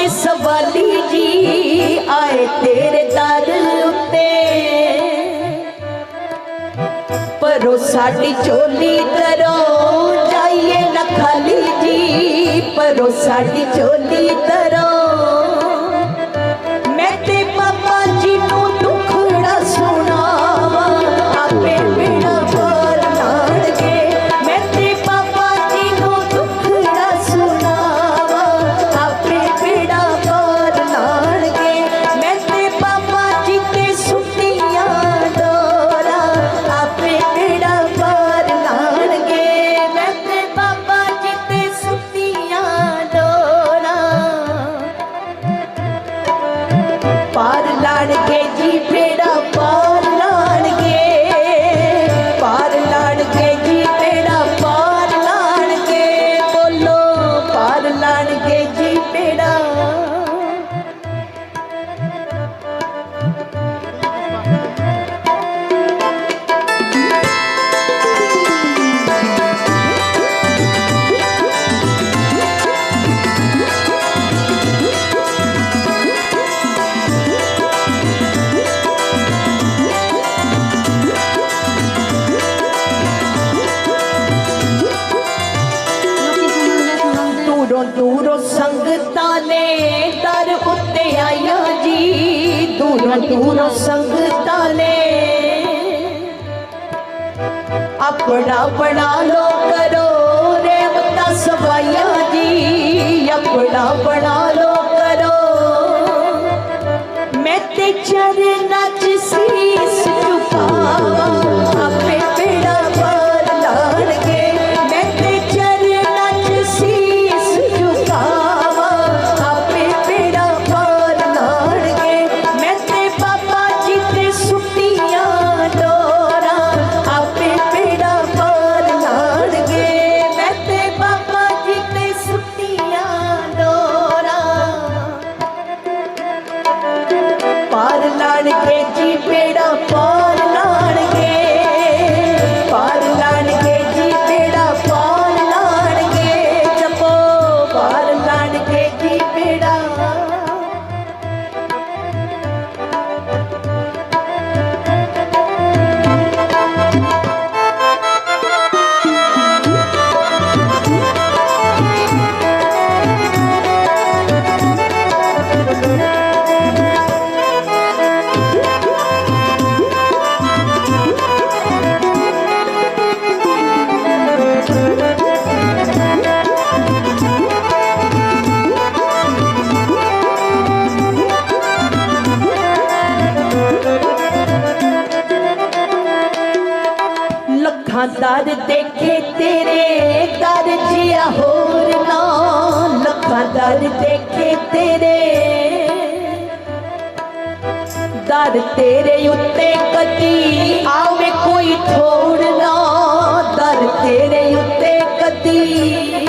ਤੇਰੇ ਸਵਾਲੀ ਜੀ ਆਏ ਤੇਰੇ ਦਰ ਉੱਤੇ। ਪਰੋ ਸਾਡੀ ਝੋਲੀ ਕਰੋ ਜਾਈਏ ਨਾ ਖਾਲੀ ਜੀ। ਪਰੋ ਸਾਡੀ ਝੋਲੀ ਕਰੋ Baby. ਦੂਰੋਂ ਦੂਰੋਂ ਸੰਗਤਾਂ ਨੇ ਦਰ ਉੱਤੇ ਆਈਆਂ ਜੀ। ਦੂਰੋਂ ਦੂਰੋਂ ਸੰਗਤਾਂ ਨੇ ਆਪਣਾ ਬਣਾ ਲੋ ਕਰੋ ਰੇਵਤਾ ਸਵਾਈਆਂ ਜੀ। ਆਪਣਾ ਬਣਾ ਲੋ ਕਰੋ ਮੈਂ ਤੇ ਚਰਨਾਂ ਪਾਰ ਲਾਣਗੇ ਦਰ ਦੇਖੇ ਤੇਰੇ ਦਰ ਜਿਆ ਹੋਰ ਨਾ, ਲੱਖਾਂ ਦਰ ਦੇਖੇ ਤੇਰੇ। ਦਰ ਤੇਰੇ ਉੱਤੇ ਕਦੀ ਆਵੇ ਕੋਈ ਥੋੜ ਨਾ ਦਰ ਤੇਰੇ ਉੱਤੇ ਕਦੀ